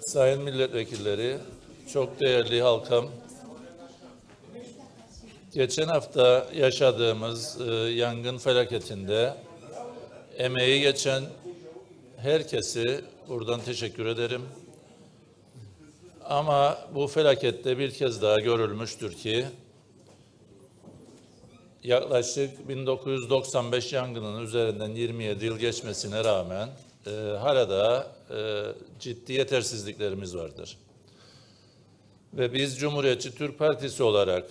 sayın milletvekilleri, çok değerli halkım, geçen hafta yaşadığımız e, yangın felaketinde emeği geçen herkesi buradan teşekkür ederim. Ama bu felakette bir kez daha görülmüştür ki yaklaşık 1995 yangının üzerinden 27 yıl geçmesine rağmen e, hala da e, ciddi yetersizliklerimiz vardır. Ve biz Cumhuriyetçi Türk Partisi olarak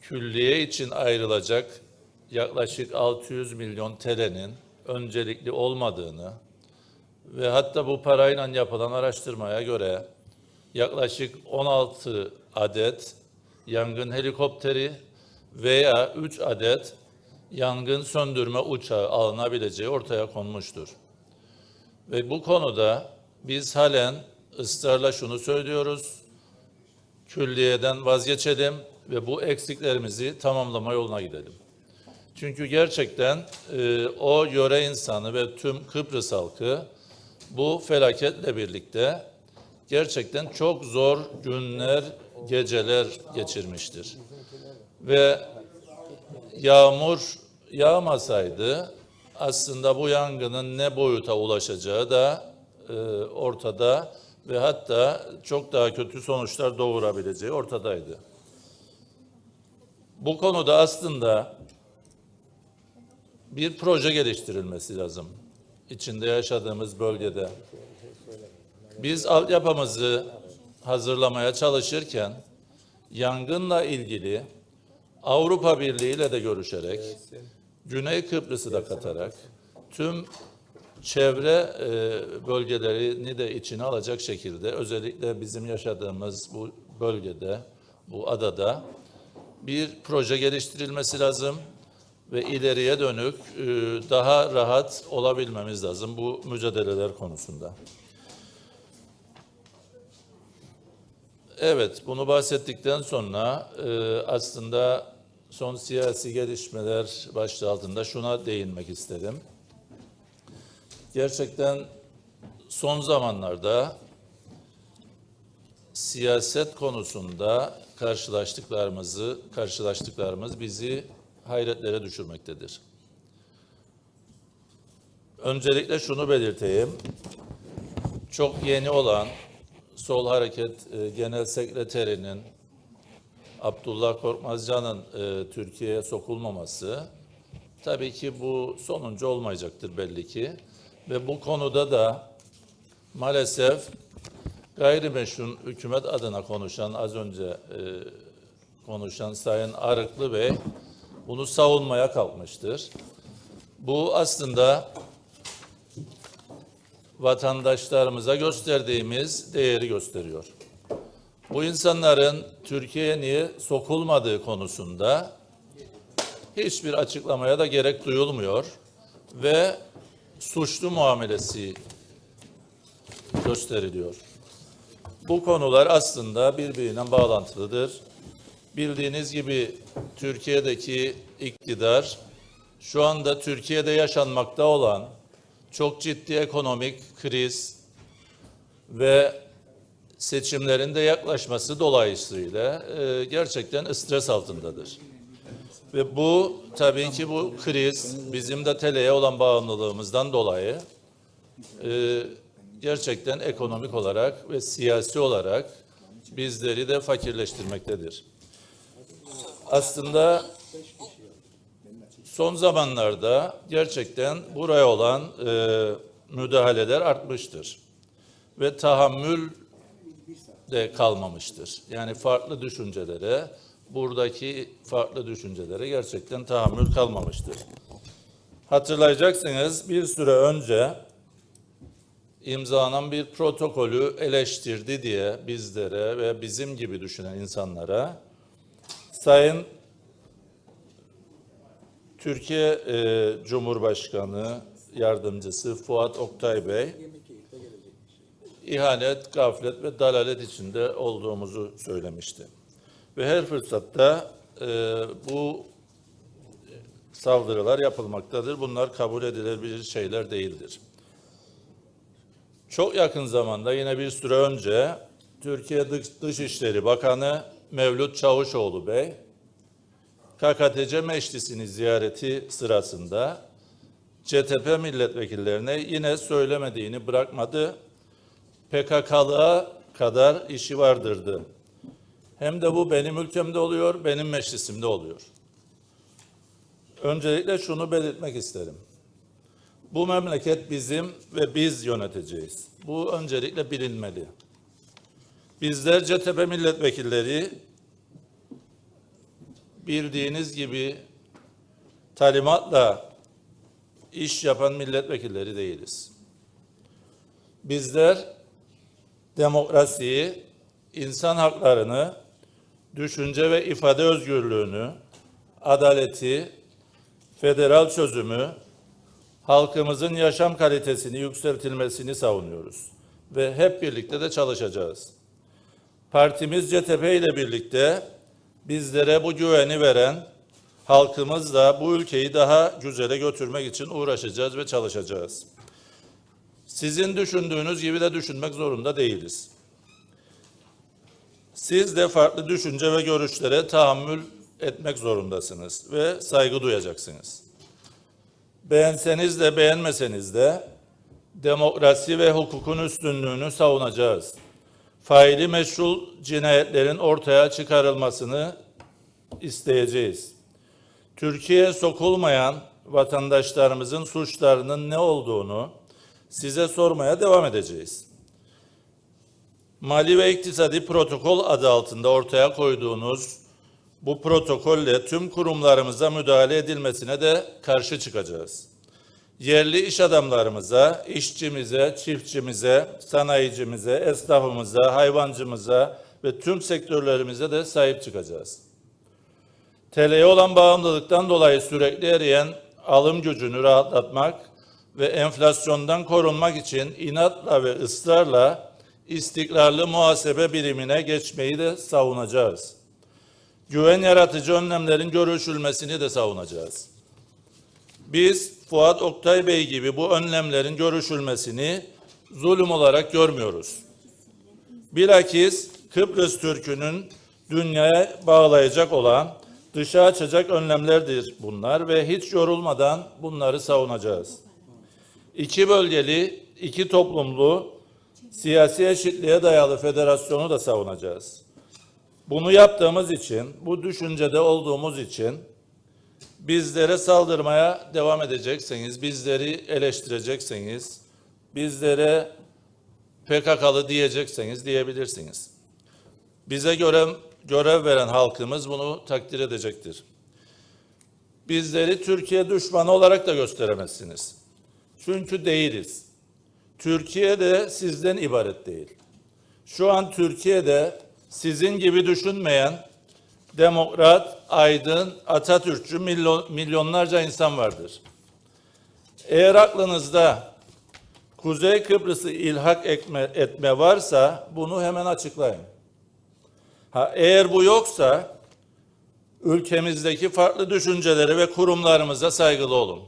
külliye için ayrılacak yaklaşık 600 milyon TL'nin öncelikli olmadığını ve hatta bu parayla yapılan araştırmaya göre yaklaşık 16 adet yangın helikopteri veya 3 adet yangın söndürme uçağı alınabileceği ortaya konmuştur. Ve bu konuda biz halen ısrarla şunu söylüyoruz. Külliyeden vazgeçelim ve bu eksiklerimizi tamamlama yoluna gidelim. Çünkü gerçekten e, o yöre insanı ve tüm Kıbrıs halkı bu felaketle birlikte gerçekten çok zor günler, geceler geçirmiştir. Ve yağmur yağmasaydı aslında bu yangının ne boyuta ulaşacağı da e, ortada ve hatta çok daha kötü sonuçlar doğurabileceği ortadaydı. Bu konuda aslında bir proje geliştirilmesi lazım. içinde yaşadığımız bölgede. Biz altyapımızı hazırlamaya çalışırken yangınla ilgili Avrupa Birliği ile de görüşerek, Güney Kıbrıs'ı da katarak tüm çevre e, bölgelerini de içine alacak şekilde özellikle bizim yaşadığımız bu bölgede, bu adada bir proje geliştirilmesi lazım ve ileriye dönük e, daha rahat olabilmemiz lazım bu mücadeleler konusunda. Evet, bunu bahsettikten sonra e, aslında son siyasi gelişmeler başlığı altında şuna değinmek istedim. Gerçekten son zamanlarda siyaset konusunda karşılaştıklarımızı karşılaştıklarımız bizi hayretlere düşürmektedir. Öncelikle şunu belirteyim. Çok yeni olan Sol Hareket e, Genel Sekreterinin Abdullah Korkmazcan'ın e, Türkiye'ye sokulmaması tabii ki bu sonuncu olmayacaktır belli ki. Ve bu konuda da maalesef gayrimeşru hükümet adına konuşan az önce e, konuşan Sayın Arıklı Bey bunu savunmaya kalkmıştır. Bu aslında vatandaşlarımıza gösterdiğimiz değeri gösteriyor. Bu insanların Türkiye'ye sokulmadığı konusunda hiçbir açıklamaya da gerek duyulmuyor ve suçlu muamelesi gösteriliyor. Bu konular aslında birbirine bağlantılıdır. Bildiğiniz gibi Türkiye'deki iktidar şu anda Türkiye'de yaşanmakta olan çok ciddi ekonomik kriz ve seçimlerin de yaklaşması dolayısıyla e, gerçekten stres altındadır. Ve bu tabii ki bu kriz bizim de TL'ye olan bağımlılığımızdan dolayı e, gerçekten ekonomik olarak ve siyasi olarak bizleri de fakirleştirmektedir. Aslında son zamanlarda gerçekten buraya olan e, müdahaleler artmıştır. Ve tahammül de kalmamıştır. Yani farklı düşüncelere, buradaki farklı düşüncelere gerçekten tahammül kalmamıştır. Hatırlayacaksınız bir süre önce imzalanan bir protokolü eleştirdi diye bizlere ve bizim gibi düşünen insanlara Sayın Türkiye e, Cumhurbaşkanı Yardımcısı Fuat Oktay Bey ihanet, gaflet ve dalalet içinde olduğumuzu söylemişti. Ve her fırsatta e, bu saldırılar yapılmaktadır. Bunlar kabul edilebilir şeyler değildir. Çok yakın zamanda yine bir süre önce Türkiye Dış- Dışişleri Bakanı Mevlüt Çavuşoğlu Bey KKTC Meclisi'ni ziyareti sırasında CTP milletvekillerine yine söylemediğini bırakmadı. PKK'lığa kadar işi vardırdı. Hem de bu benim ülkemde oluyor, benim meclisimde oluyor. Öncelikle şunu belirtmek isterim. Bu memleket bizim ve biz yöneteceğiz. Bu öncelikle bilinmeli. Bizler CTP milletvekilleri bildiğiniz gibi talimatla iş yapan milletvekilleri değiliz. Bizler demokrasiyi, insan haklarını, düşünce ve ifade özgürlüğünü, adaleti, federal çözümü, halkımızın yaşam kalitesini yükseltilmesini savunuyoruz ve hep birlikte de çalışacağız. Partimiz CTP ile birlikte bizlere bu güveni veren halkımızla bu ülkeyi daha güzele götürmek için uğraşacağız ve çalışacağız. Sizin düşündüğünüz gibi de düşünmek zorunda değiliz. Siz de farklı düşünce ve görüşlere tahammül etmek zorundasınız ve saygı duyacaksınız. Beğenseniz de beğenmeseniz de demokrasi ve hukukun üstünlüğünü savunacağız. Faili meşrul cinayetlerin ortaya çıkarılmasını isteyeceğiz. Türkiye'ye sokulmayan vatandaşlarımızın suçlarının ne olduğunu size sormaya devam edeceğiz. Mali ve İktisadi Protokol adı altında ortaya koyduğunuz bu protokolle tüm kurumlarımıza müdahale edilmesine de karşı çıkacağız. Yerli iş adamlarımıza, işçimize, çiftçimize, sanayicimize, esnafımıza, hayvancımıza ve tüm sektörlerimize de sahip çıkacağız. TL'ye olan bağımlılıktan dolayı sürekli eriyen alım gücünü rahatlatmak ve enflasyondan korunmak için inatla ve ısrarla istikrarlı muhasebe birimine geçmeyi de savunacağız. Güven yaratıcı önlemlerin görüşülmesini de savunacağız. Biz Fuat Oktay Bey gibi bu önlemlerin görüşülmesini zulüm olarak görmüyoruz. Bilakis Kıbrıs Türk'ünün dünyaya bağlayacak olan dışa açacak önlemlerdir bunlar ve hiç yorulmadan bunları savunacağız. İki bölgeli, iki toplumlu, siyasi eşitliğe dayalı federasyonu da savunacağız. Bunu yaptığımız için, bu düşüncede olduğumuz için bizlere saldırmaya devam edecekseniz, bizleri eleştirecekseniz, bizlere PKK'lı diyecekseniz diyebilirsiniz. Bize görev, görev veren halkımız bunu takdir edecektir. Bizleri Türkiye düşmanı olarak da gösteremezsiniz. Çünkü değiliz. Türkiye de sizden ibaret değil. Şu an Türkiye'de sizin gibi düşünmeyen demokrat, aydın, Atatürkçü milyon, milyonlarca insan vardır. Eğer aklınızda Kuzey Kıbrıs'ı ilhak etme, etme varsa bunu hemen açıklayın. Ha, eğer bu yoksa ülkemizdeki farklı düşüncelere ve kurumlarımıza saygılı olun.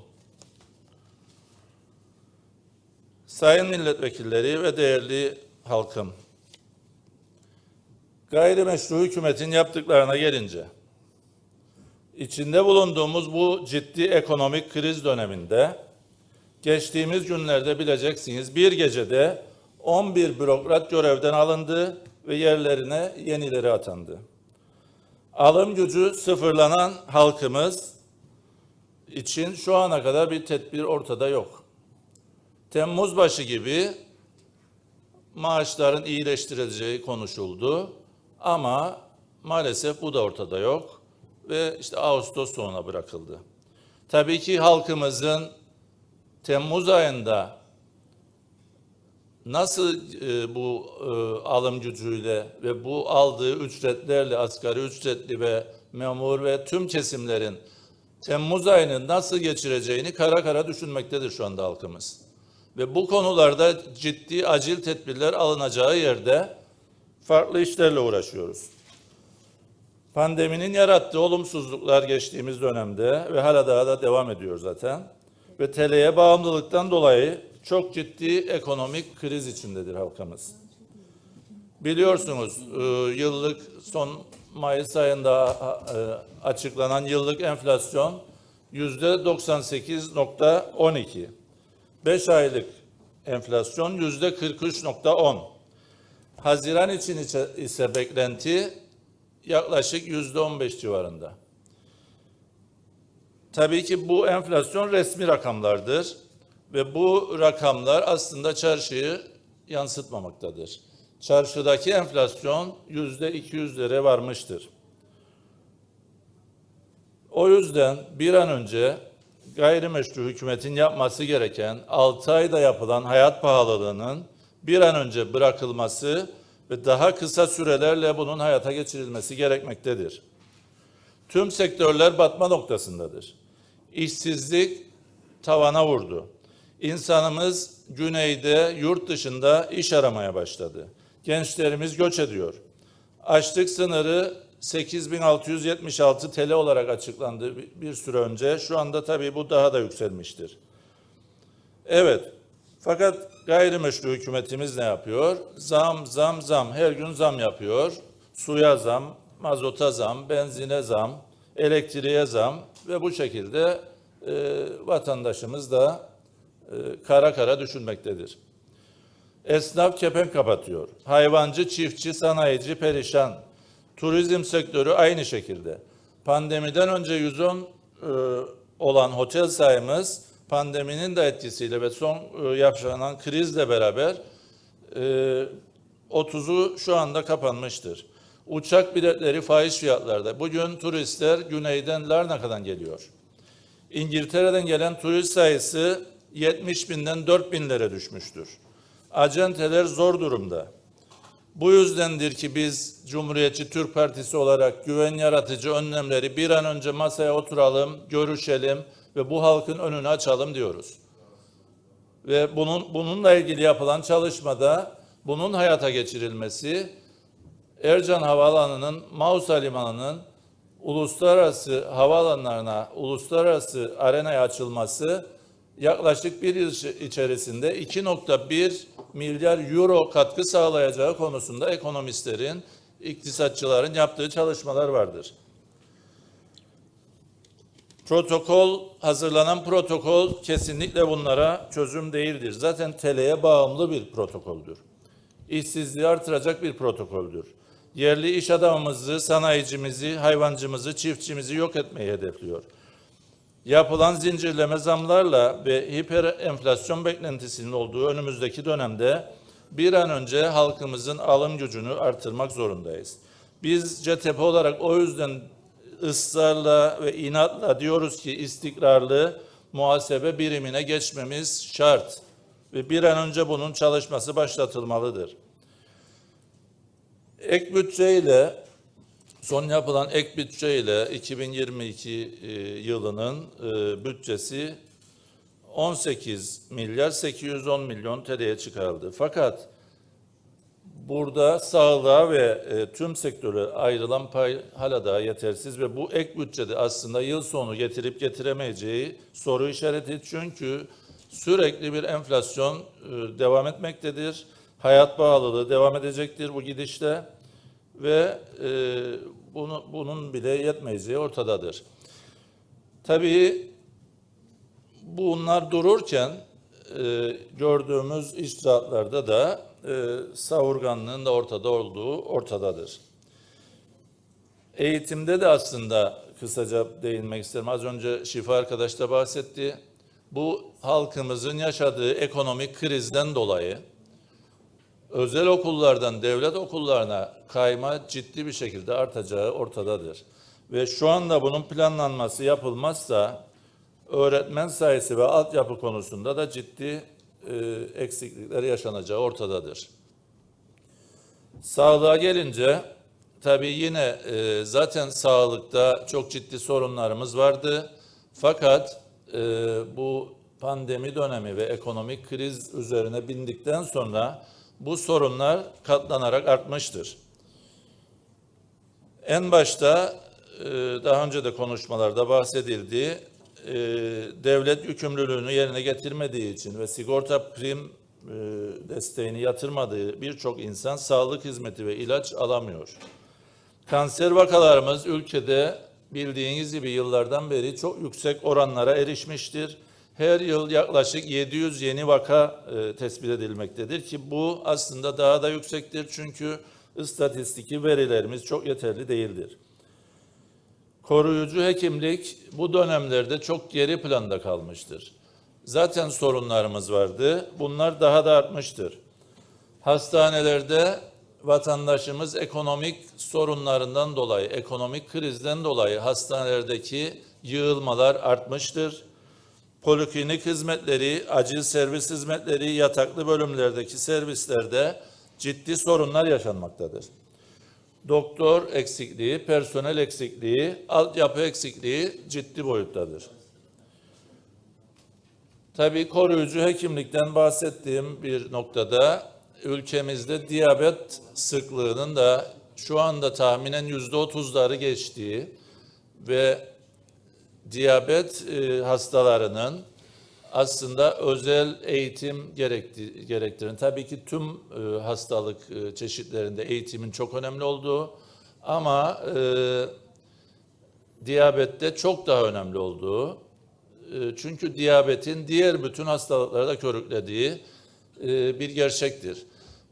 Sayın milletvekilleri ve değerli halkım, gayrimeşru hükümetin yaptıklarına gelince, içinde bulunduğumuz bu ciddi ekonomik kriz döneminde, geçtiğimiz günlerde bileceksiniz bir gecede 11 bürokrat görevden alındı ve yerlerine yenileri atandı. Alım gücü sıfırlanan halkımız için şu ana kadar bir tedbir ortada yok. Temmuz başı gibi maaşların iyileştirileceği konuşuldu ama maalesef bu da ortada yok ve işte Ağustos sonuna bırakıldı. Tabii ki halkımızın Temmuz ayında nasıl e, bu e, alım gücüyle ve bu aldığı ücretlerle asgari ücretli ve memur ve tüm kesimlerin Temmuz ayını nasıl geçireceğini kara kara düşünmektedir şu anda halkımız. Ve bu konularda ciddi acil tedbirler alınacağı yerde farklı işlerle uğraşıyoruz. Pandeminin yarattığı olumsuzluklar geçtiğimiz dönemde ve hala daha da devam ediyor zaten. Ve TL'ye bağımlılıktan dolayı çok ciddi ekonomik kriz içindedir halkımız. Biliyorsunuz e, yıllık son Mayıs ayında e, açıklanan yıllık enflasyon yüzde 98.12. 5 aylık enflasyon yüzde 43.10. Haziran için ise- beklenti yaklaşık yüzde 15 civarında. Tabii ki bu enflasyon resmi rakamlardır ve bu rakamlar aslında çarşıyı yansıtmamaktadır. Çarşıdaki enflasyon yüzde 200'lere varmıştır. O yüzden bir an önce gayrimeşru hükümetin yapması gereken 6 ayda yapılan hayat pahalılığının bir an önce bırakılması ve daha kısa sürelerle bunun hayata geçirilmesi gerekmektedir. Tüm sektörler batma noktasındadır. İşsizlik tavana vurdu. İnsanımız güneyde, yurt dışında iş aramaya başladı. Gençlerimiz göç ediyor. Açlık sınırı 8676 TL olarak açıklandı bir- süre önce. Şu anda tabii bu daha da yükselmiştir. Evet. Fakat gayrimeşru hükümetimiz ne yapıyor? Zam, zam, zam. Her gün zam yapıyor. Suya zam, mazota zam, benzine zam, elektriğe zam ve bu şekilde e, vatandaşımız da e, kara kara düşünmektedir. Esnaf kepenk kapatıyor. Hayvancı, çiftçi, sanayici perişan. Turizm sektörü aynı şekilde. Pandemiden önce 110 e, olan otel sayımız pandeminin de etkisiyle ve son e, yaşanan krizle beraber e, 30'u şu anda kapanmıştır. Uçak biletleri fahiş fiyatlarda. Bugün turistler güneyden Larnaka'dan geliyor. İngiltere'den gelen turist sayısı 70 binden 4 binlere düşmüştür. Acenteler zor durumda. Bu yüzdendir ki biz Cumhuriyetçi Türk Partisi olarak güven yaratıcı önlemleri bir an önce masaya oturalım, görüşelim ve bu halkın önünü açalım diyoruz. Ve bunun bununla ilgili yapılan çalışmada bunun hayata geçirilmesi Ercan Havaalanı'nın Mausa Limanı'nın uluslararası havaalanlarına, uluslararası arenaya açılması yaklaşık bir yıl içerisinde 2.1 milyar euro katkı sağlayacağı konusunda ekonomistlerin, iktisatçıların yaptığı çalışmalar vardır. Protokol, hazırlanan protokol kesinlikle bunlara çözüm değildir. Zaten TL'ye bağımlı bir protokoldür. İşsizliği artıracak bir protokoldür. Yerli iş adamımızı, sanayicimizi, hayvancımızı, çiftçimizi yok etmeyi hedefliyor. Yapılan zincirleme zamlarla ve hiper enflasyon beklentisinin olduğu önümüzdeki dönemde bir an önce halkımızın alım gücünü artırmak zorundayız. Biz CTP olarak o yüzden ısrarla ve inatla diyoruz ki istikrarlı muhasebe birimine geçmemiz şart ve bir an önce bunun çalışması başlatılmalıdır. Ek bütçeyle Son yapılan ek bütçe ile 2022 e, yılının e, bütçesi 18 milyar 810 milyon TL'ye çıkarıldı. Fakat burada sağlığa ve e, tüm sektöre ayrılan pay hala daha yetersiz ve bu ek bütçede aslında yıl sonu getirip getiremeyeceği soru işareti. Çünkü sürekli bir enflasyon devam etmektedir. Hayat pahalılığı devam edecektir bu gidişle ve e, bunu, bunun bile yetmeyeceği ortadadır. Tabii bunlar dururken e, gördüğümüz icraatlarda da e, savurganlığın da ortada olduğu ortadadır. Eğitimde de aslında kısaca değinmek isterim. Az önce Şifa arkadaş da bahsetti. Bu halkımızın yaşadığı ekonomik krizden dolayı özel okullardan devlet okullarına kayma ciddi bir şekilde artacağı ortadadır. Ve şu anda bunun planlanması yapılmazsa öğretmen sayısı ve altyapı konusunda da ciddi e, eksiklikler yaşanacağı ortadadır. Sağlığa gelince tabii yine e, zaten sağlıkta çok ciddi sorunlarımız vardı. Fakat e, bu pandemi dönemi ve ekonomik kriz üzerine bindikten sonra bu sorunlar katlanarak artmıştır. En başta e, daha önce de konuşmalarda bahsedildiği e, devlet yükümlülüğünü yerine getirmediği için ve sigorta prim e, desteğini yatırmadığı birçok insan sağlık hizmeti ve ilaç alamıyor. Kanser vakalarımız ülkede bildiğiniz gibi yıllardan beri çok yüksek oranlara erişmiştir. Her yıl yaklaşık 700 yeni vaka e, tespit edilmektedir ki bu aslında daha da yüksektir çünkü istatistiki verilerimiz çok yeterli değildir. Koruyucu hekimlik bu dönemlerde çok geri planda kalmıştır. Zaten sorunlarımız vardı. Bunlar daha da artmıştır. Hastanelerde vatandaşımız ekonomik sorunlarından dolayı, ekonomik krizden dolayı hastanelerdeki yığılmalar artmıştır. Poliklinik hizmetleri, acil servis hizmetleri, yataklı bölümlerdeki servislerde ciddi sorunlar yaşanmaktadır. Doktor eksikliği, personel eksikliği, altyapı eksikliği ciddi boyuttadır. Tabii koruyucu hekimlikten bahsettiğim bir noktada ülkemizde diyabet sıklığının da şu anda tahminen yüzde otuzları geçtiği ve diyabet e, hastalarının aslında özel eğitim gerekti, gerektiren, tabii ki tüm e, hastalık e, çeşitlerinde eğitimin çok önemli olduğu ama e, diyabette çok daha önemli olduğu, çünkü diyabetin diğer bütün hastalıkları da körüklediği bir gerçektir.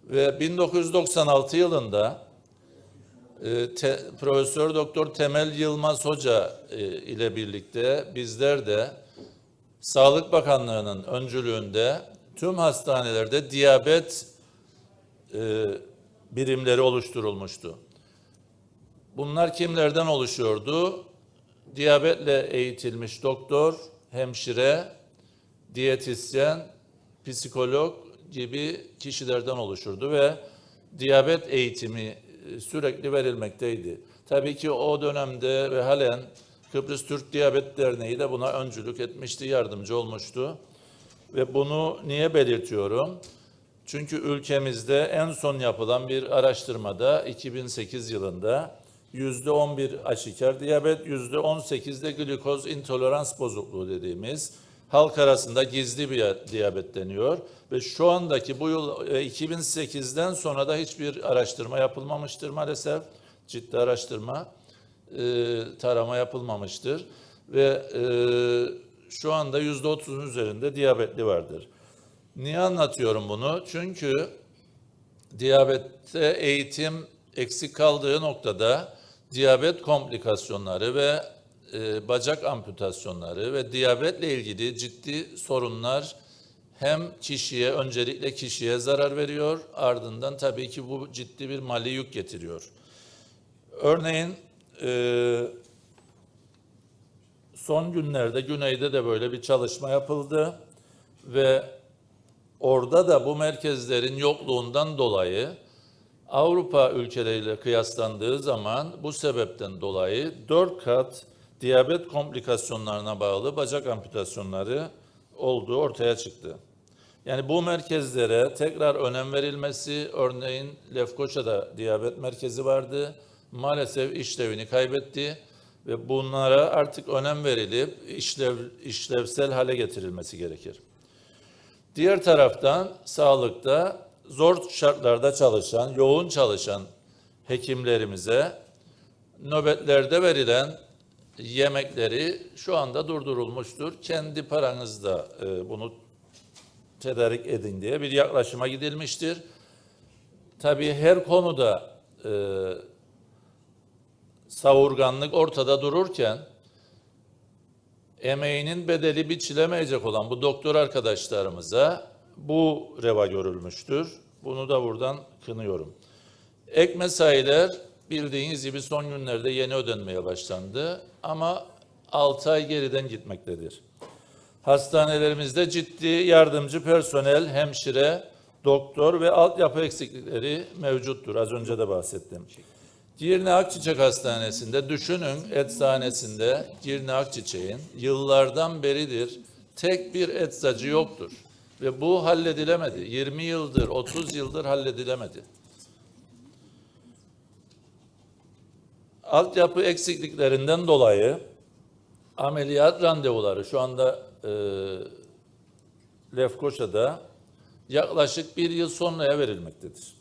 Ve 1996 yılında te, Profesör Doktor Temel Yılmaz Hoca e, ile birlikte bizler de Sağlık Bakanlığı'nın öncülüğünde tüm hastanelerde diyabet e, birimleri oluşturulmuştu. Bunlar kimlerden oluşuyordu? Diyabetle eğitilmiş doktor, hemşire, diyetisyen, psikolog gibi kişilerden oluşurdu ve diyabet eğitimi sürekli verilmekteydi. Tabii ki o dönemde ve halen Kıbrıs Türk Diyabet Derneği de buna öncülük etmişti, yardımcı olmuştu. Ve bunu niye belirtiyorum? Çünkü ülkemizde en son yapılan bir araştırmada 2008 yılında yüzde 11 aşikar diyabet, yüzde 18 de glikoz intolerans bozukluğu dediğimiz halk arasında gizli bir diyabet deniyor. Ve şu andaki bu yıl e, 2008'den sonra da hiçbir araştırma yapılmamıştır maalesef. Ciddi araştırma, e, tarama yapılmamıştır. Ve e, şu anda yüzde otuzun üzerinde diyabetli vardır. Niye anlatıyorum bunu? Çünkü diyabette eğitim eksik kaldığı noktada diyabet komplikasyonları ve e, bacak amputasyonları ve diyabetle ilgili ciddi sorunlar hem kişiye öncelikle kişiye zarar veriyor ardından tabii ki bu ciddi bir mali yük getiriyor. Örneğin e, son günlerde güneyde de böyle bir çalışma yapıldı ve orada da bu merkezlerin yokluğundan dolayı Avrupa ülkeleriyle kıyaslandığı zaman bu sebepten dolayı dört kat diyabet komplikasyonlarına bağlı bacak amputasyonları olduğu ortaya çıktı. Yani bu merkezlere tekrar önem verilmesi, örneğin Lefkoça'da diyabet merkezi vardı, maalesef işlevini kaybetti ve bunlara artık önem verilip işlev, işlevsel hale getirilmesi gerekir. Diğer taraftan sağlıkta zor şartlarda çalışan, yoğun çalışan hekimlerimize nöbetlerde verilen yemekleri şu anda durdurulmuştur. Kendi paranızda e, bunu tedarik edin diye bir yaklaşıma gidilmiştir. Tabii her konuda e, savurganlık ortada dururken emeğinin bedeli biçilemeyecek olan bu doktor arkadaşlarımıza bu reva görülmüştür. Bunu da buradan kınıyorum. Ek mesailer bildiğiniz gibi son günlerde yeni ödenmeye başlandı ama 6 ay geriden gitmektedir. Hastanelerimizde ciddi yardımcı personel, hemşire, doktor ve altyapı eksiklikleri mevcuttur. Az önce de bahsettim. Girne Akçiçek Hastanesi'nde düşünün eczanesinde Girne Akçiçek'in yıllardan beridir tek bir eczacı yoktur. Ve bu halledilemedi. 20 yıldır, 30 yıldır halledilemedi. Altyapı eksikliklerinden dolayı ameliyat randevuları şu anda e, Lefkoşa'da yaklaşık bir yıl sonraya verilmektedir.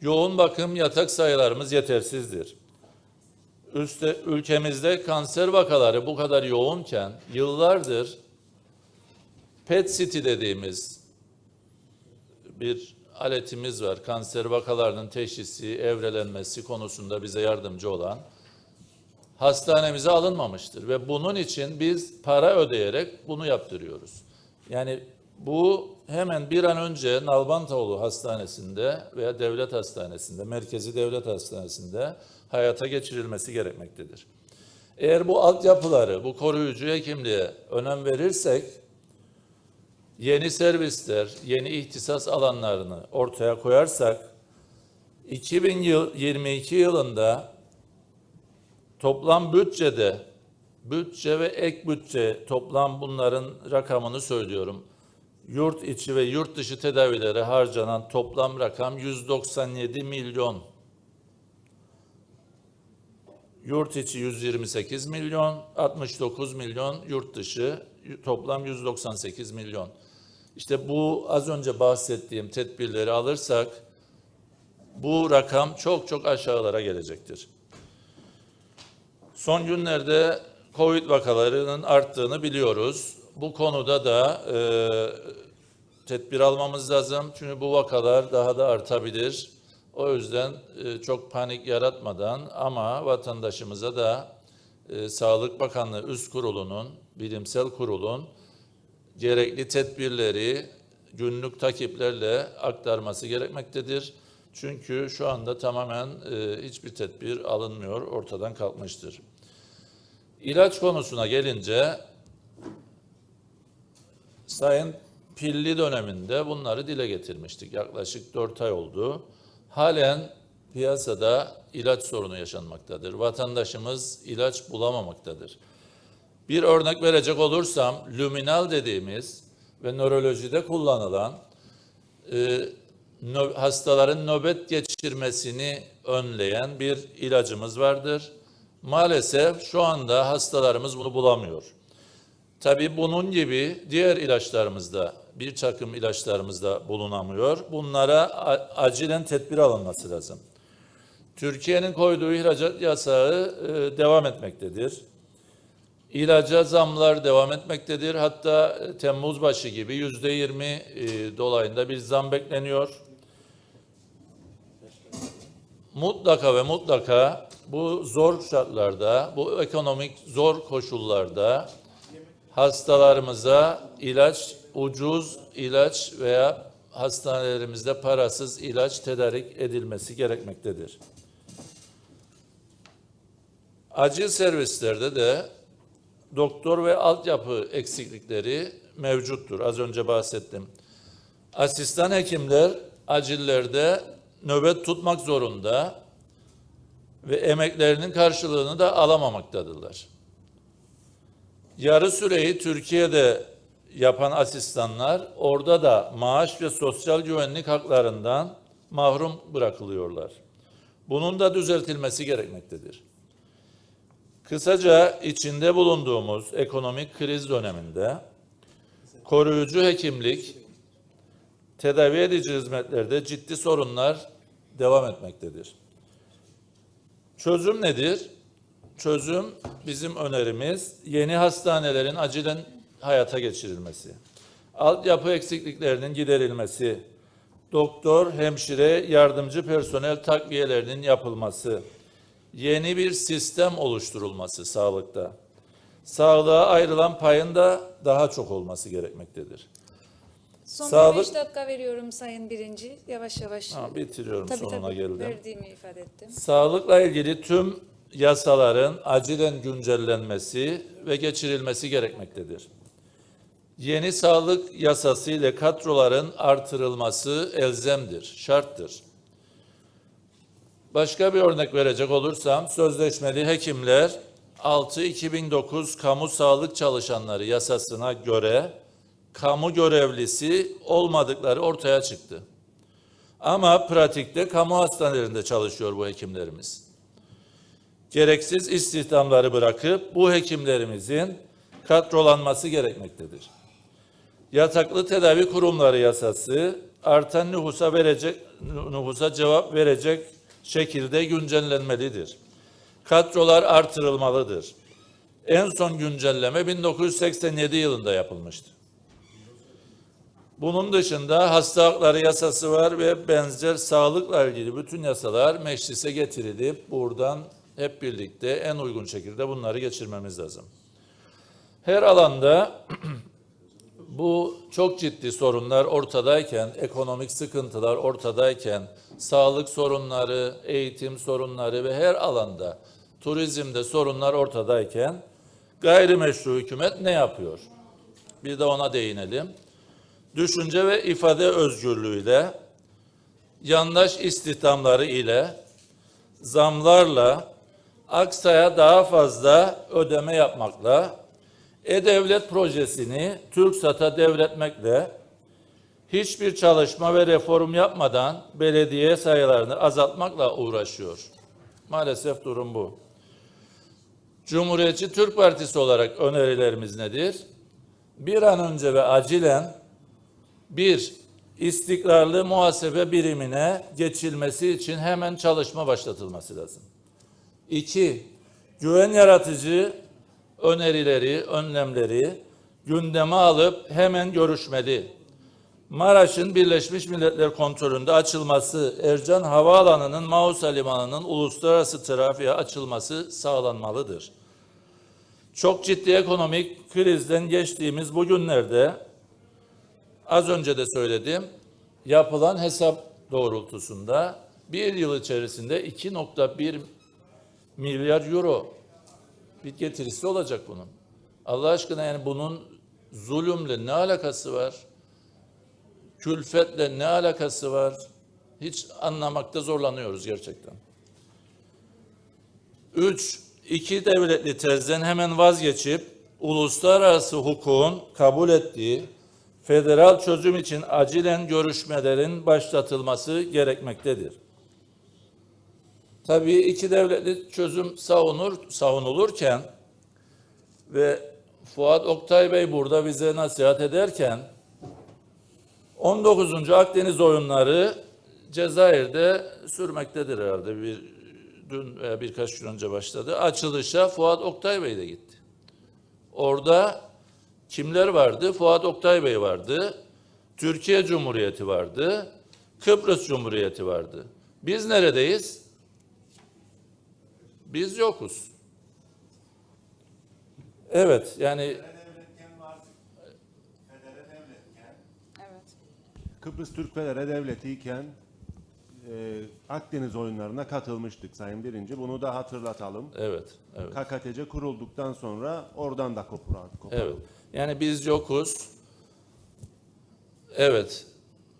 Yoğun bakım yatak sayılarımız yetersizdir. Üste, ülkemizde kanser vakaları bu kadar yoğunken yıllardır PET CT dediğimiz bir aletimiz var. Kanser vakalarının teşhisi, evrelenmesi konusunda bize yardımcı olan hastanemize alınmamıştır ve bunun için biz para ödeyerek bunu yaptırıyoruz. Yani bu hemen bir an önce Nalbantoğlu Hastanesi'nde veya devlet hastanesinde, merkezi devlet hastanesinde hayata geçirilmesi gerekmektedir. Eğer bu altyapıları, bu koruyucu hekimliğe önem verirsek, yeni servisler, yeni ihtisas alanlarını ortaya koyarsak, 2022 yılında toplam bütçede, bütçe ve ek bütçe toplam bunların rakamını söylüyorum. Yurt içi ve yurt dışı tedavilere harcanan toplam rakam 197 milyon. Yurt içi 128 milyon, 69 milyon, yurt dışı toplam 198 milyon. İşte bu az önce bahsettiğim tedbirleri alırsak bu rakam çok çok aşağılara gelecektir. Son günlerde Covid vakalarının arttığını biliyoruz. Bu konuda da e, tedbir almamız lazım. Çünkü bu vakalar daha da artabilir. O yüzden e, çok panik yaratmadan ama vatandaşımıza da e, Sağlık Bakanlığı Üst Kurulu'nun, bilimsel kurulun gerekli tedbirleri günlük takiplerle aktarması gerekmektedir. Çünkü şu anda tamamen e, hiçbir tedbir alınmıyor, ortadan kalkmıştır. İlaç konusuna gelince Sayın Pilli döneminde bunları dile getirmiştik. Yaklaşık 4 ay oldu. Halen piyasada ilaç sorunu yaşanmaktadır. Vatandaşımız ilaç bulamamaktadır. Bir örnek verecek olursam, luminal dediğimiz ve nörolojide kullanılan e, nö- hastaların nöbet geçirmesini önleyen bir ilacımız vardır. Maalesef şu anda hastalarımız bunu bulamıyor. Tabii bunun gibi diğer ilaçlarımızda, bir takım ilaçlarımızda bulunamıyor. Bunlara acilen tedbir alınması lazım. Türkiye'nin koyduğu ihracat yasağı e, devam etmektedir. İlaca zamlar devam etmektedir. Hatta e, Temmuz başı gibi yüzde yirmi e, dolayında bir zam bekleniyor. Mutlaka ve mutlaka bu zor şartlarda, bu ekonomik zor koşullarda hastalarımıza ilaç, ucuz ilaç veya hastanelerimizde parasız ilaç tedarik edilmesi gerekmektedir. Acil servislerde de doktor ve altyapı eksiklikleri mevcuttur. Az önce bahsettim. Asistan hekimler acillerde nöbet tutmak zorunda ve emeklerinin karşılığını da alamamaktadırlar. Yarı süreyi Türkiye'de yapan asistanlar orada da maaş ve sosyal güvenlik haklarından mahrum bırakılıyorlar. Bunun da düzeltilmesi gerekmektedir. Kısaca içinde bulunduğumuz ekonomik kriz döneminde koruyucu hekimlik, tedavi edici hizmetlerde ciddi sorunlar devam etmektedir. Çözüm nedir? Çözüm bizim önerimiz yeni hastanelerin acilen hayata geçirilmesi, altyapı eksikliklerinin giderilmesi, doktor, hemşire, yardımcı personel takviyelerinin yapılması, yeni bir sistem oluşturulması sağlıkta. Sağlığa ayrılan payın da daha çok olması gerekmektedir. Son Sağlık- 5 dakika veriyorum Sayın Birinci. Yavaş yavaş. Ha, bitiriyorum tabii sonuna tabii geldim. verdiğimi ifade ettim. Sağlıkla ilgili tüm yasaların acilen güncellenmesi ve geçirilmesi gerekmektedir. Yeni sağlık yasası ile kadroların artırılması elzemdir, şarttır. Başka bir örnek verecek olursam, sözleşmeli hekimler 6-2009 kamu sağlık çalışanları yasasına göre kamu görevlisi olmadıkları ortaya çıktı. Ama pratikte kamu hastanelerinde çalışıyor bu hekimlerimiz. gereksiz istihdamları bırakıp bu hekimlerimizin kadrolanması gerekmektedir. Yataklı tedavi kurumları yasası artan nüfusa verecek nüfusa cevap verecek şekilde güncellenmelidir. Kadrolar artırılmalıdır. En son güncelleme 1987 yılında yapılmıştı. Bunun dışında hasta yasası var ve benzer sağlıkla ilgili bütün yasalar meclise getirilip buradan hep birlikte en uygun şekilde bunları geçirmemiz lazım. Her alanda bu çok ciddi sorunlar ortadayken, ekonomik sıkıntılar ortadayken, sağlık sorunları, eğitim sorunları ve her alanda turizmde sorunlar ortadayken gayrimeşru hükümet ne yapıyor? Bir de ona değinelim. Düşünce ve ifade özgürlüğüyle, yandaş istihdamları ile, zamlarla, aksaya daha fazla ödeme yapmakla, e-Devlet projesini TürkSat'a devretmekle hiçbir çalışma ve reform yapmadan belediye sayılarını azaltmakla uğraşıyor. Maalesef durum bu. Cumhuriyetçi Türk Partisi olarak önerilerimiz nedir? Bir an önce ve acilen bir, istikrarlı muhasebe birimine geçilmesi için hemen çalışma başlatılması lazım. İki, güven yaratıcı önerileri, önlemleri gündeme alıp hemen görüşmeli. Maraş'ın Birleşmiş Milletler kontrolünde açılması, Ercan Havaalanı'nın Mausa Limanı'nın uluslararası trafiğe açılması sağlanmalıdır. Çok ciddi ekonomik krizden geçtiğimiz bu günlerde az önce de söyledim, yapılan hesap doğrultusunda bir yıl içerisinde 2.1 milyar euro bir getirisi olacak bunun. Allah aşkına yani bunun zulümle ne alakası var? Külfetle ne alakası var? Hiç anlamakta zorlanıyoruz gerçekten. Üç, iki devletli tezden hemen vazgeçip uluslararası hukukun kabul ettiği federal çözüm için acilen görüşmelerin başlatılması gerekmektedir. Tabii iki devletli çözüm savunur, savunulurken ve Fuat Oktay Bey burada bize nasihat ederken 19. Akdeniz oyunları Cezayir'de sürmektedir herhalde. Bir, dün veya birkaç gün önce başladı. Açılışa Fuat Oktay Bey de gitti. Orada kimler vardı? Fuat Oktay Bey vardı. Türkiye Cumhuriyeti vardı. Kıbrıs Cumhuriyeti vardı. Biz neredeyiz? Biz yokuz. Evet yani devletken vardık. Federe devletken. Evet. Kıbrıs Türk Federe Devleti'yken e, Akdeniz oyunlarına katılmıştık Sayın Birinci. Bunu da hatırlatalım. evet evet. KKTC kurulduktan sonra oradan da kopardık. Evet. Yani biz yokuz. Evet.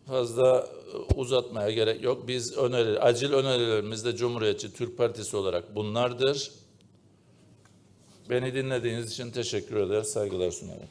Fazla uzatmaya gerek yok. Biz öneri, acil önerilerimiz de Cumhuriyetçi Türk Partisi olarak bunlardır. Beni dinlediğiniz için teşekkür eder, saygılar sunarım.